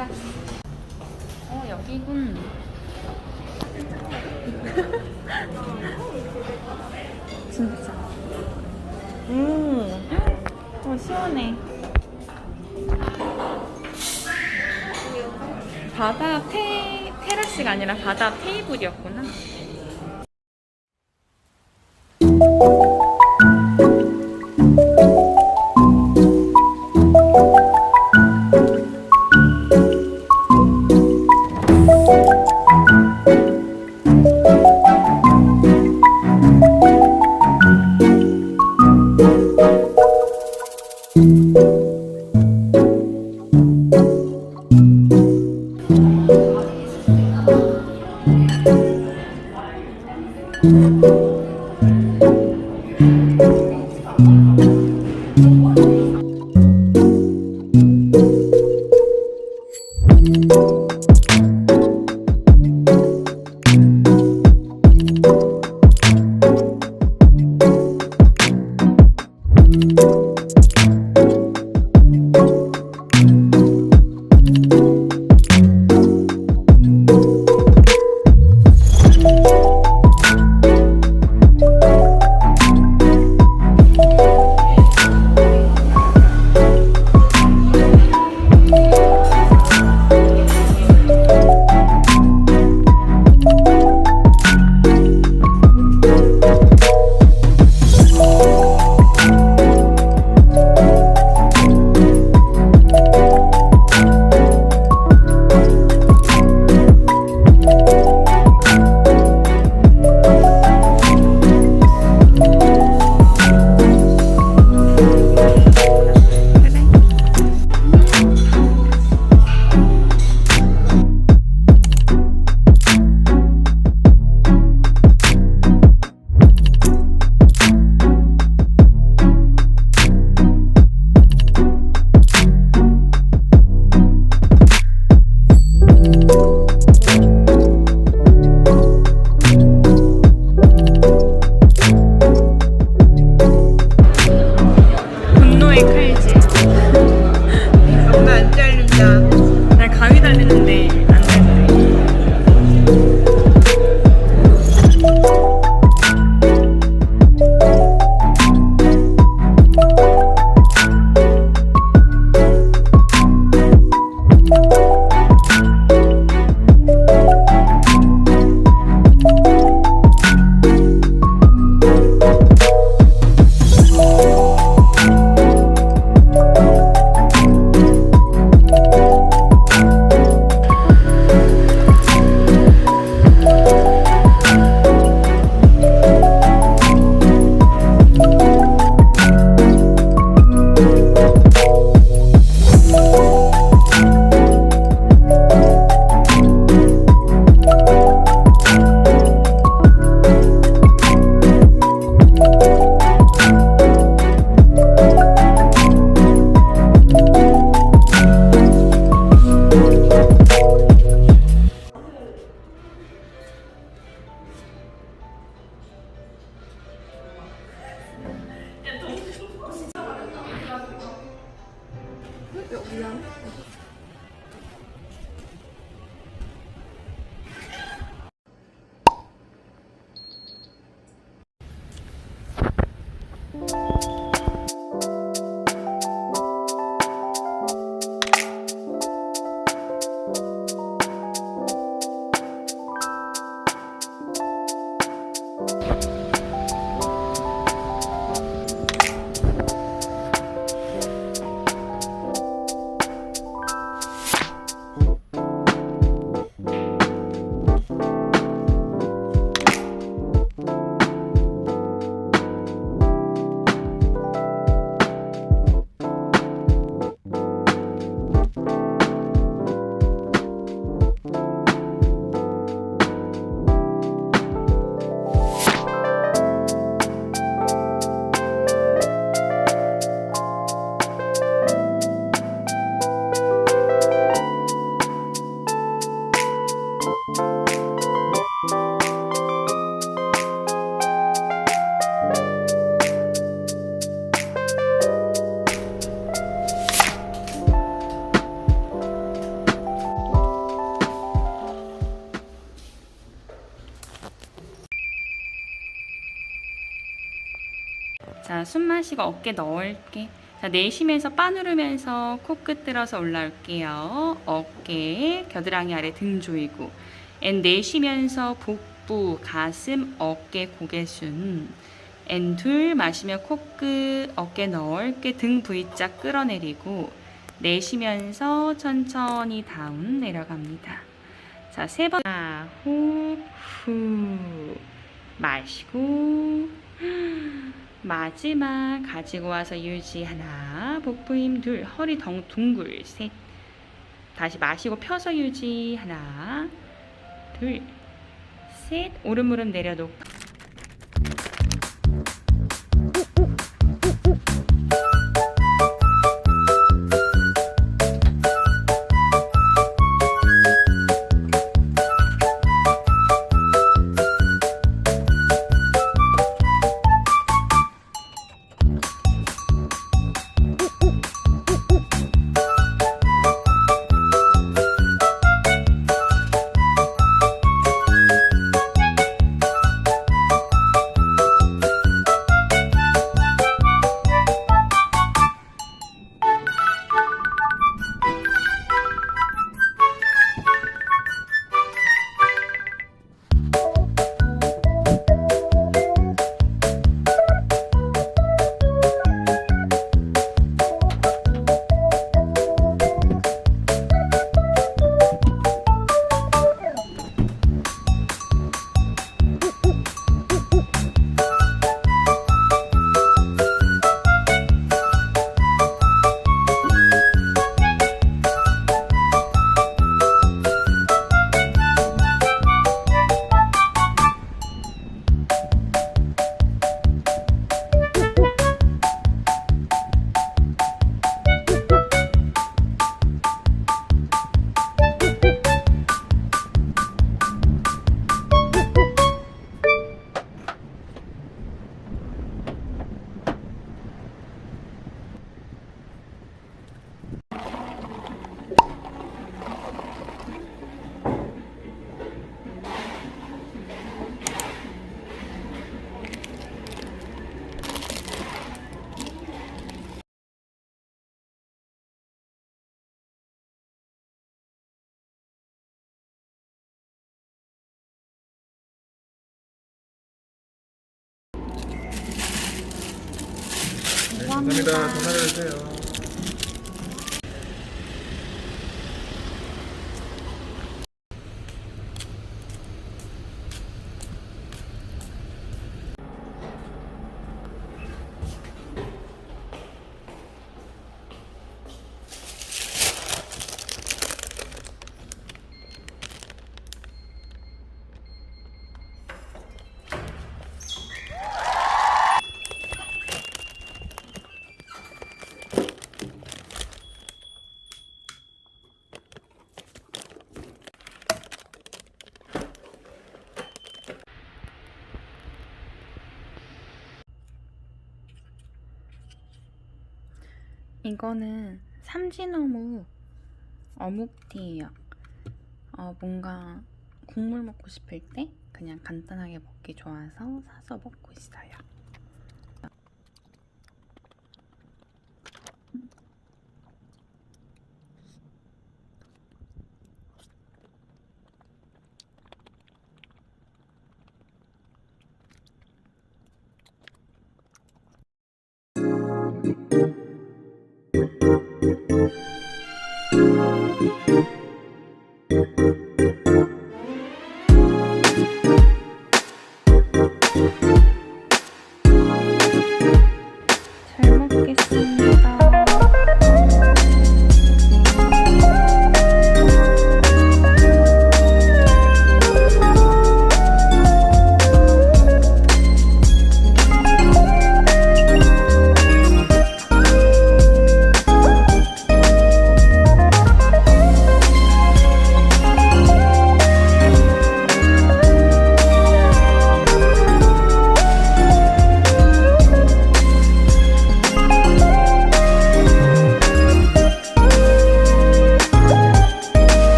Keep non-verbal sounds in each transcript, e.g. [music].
테라스 어 여기군. [laughs] 진짜. 음, 어 시원해. 바다 테 테라스가 아니라 바다 테이블이었구나 자, 숨 마시고 어깨 넣을게. 자, 내쉬면서 빠 누르면서 코끝 들어서 올라올게요. 어깨, 겨드랑이 아래 등 조이고. 앤 내쉬면서 복부, 가슴, 어깨, 고개 순. 앤둘 마시며 코끝, 어깨 넣을게. 등 V자 끌어내리고. 내쉬면서 천천히 다운 내려갑니다. 자, 세 번. 자, 호흡, 후. 마시고. 마지막 가지고 와서 유지 하나 복부 힘 둘 허리 덩 둥글 셋 다시 마시고 펴서 유지 하나 둘 셋. 오른 무릎 내려놓고 네, 감사합니다. 전화를 주세요. 이거는 삼진어묵 어묵티예요. 어, 뭔가 국물 먹고 싶을 때 그냥 간단하게 먹기 좋아서 사서 먹고 있어요.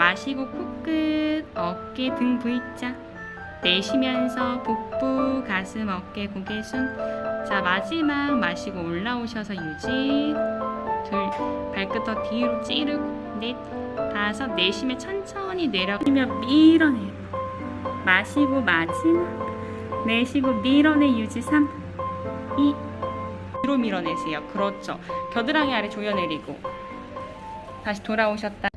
마시고 코끝, 어깨, 등 V자. 내쉬면서 복부, 가슴, 어깨, 고개 숨. 자, 마지막 마시고 올라오셔서 유지. 둘, 발끝 더 뒤로 찌르고. 넷, 다섯, 내쉬면 천천히 내려가면 밀어내요. 마시고 마지막. 내쉬고 밀어내 유지 3, 2, 뒤로 밀어내세요. 그렇죠. 겨드랑이 아래 조여내리고. 다시 돌아오셨다.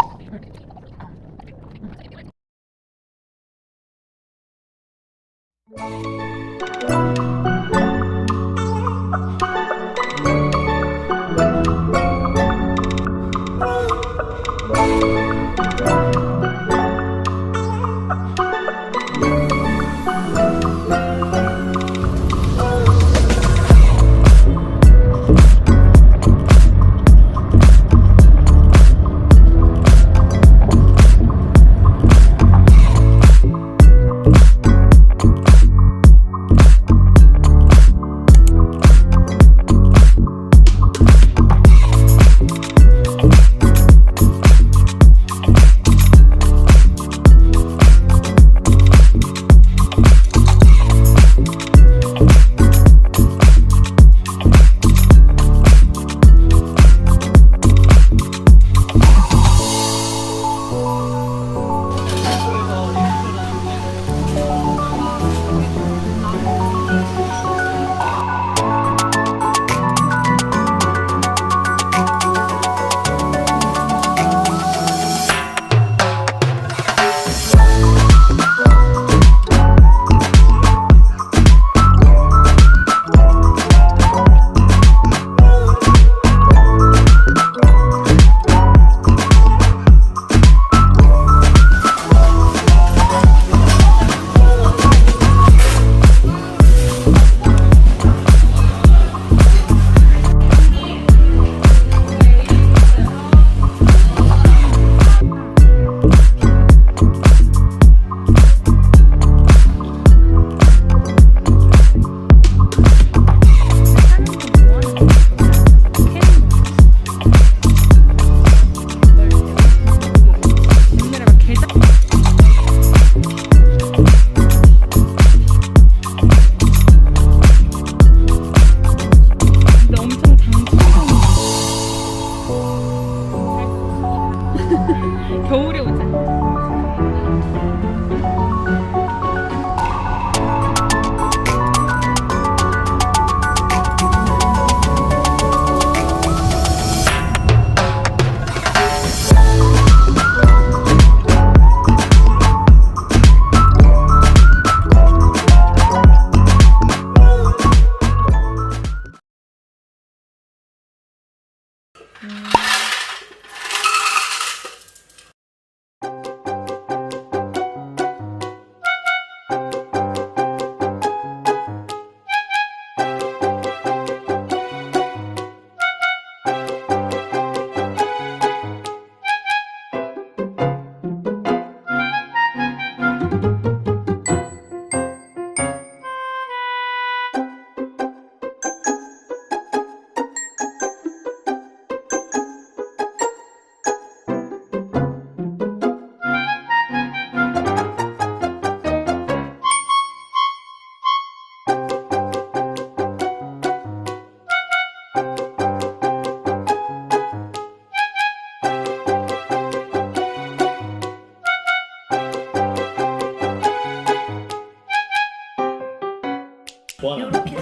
போகலாம்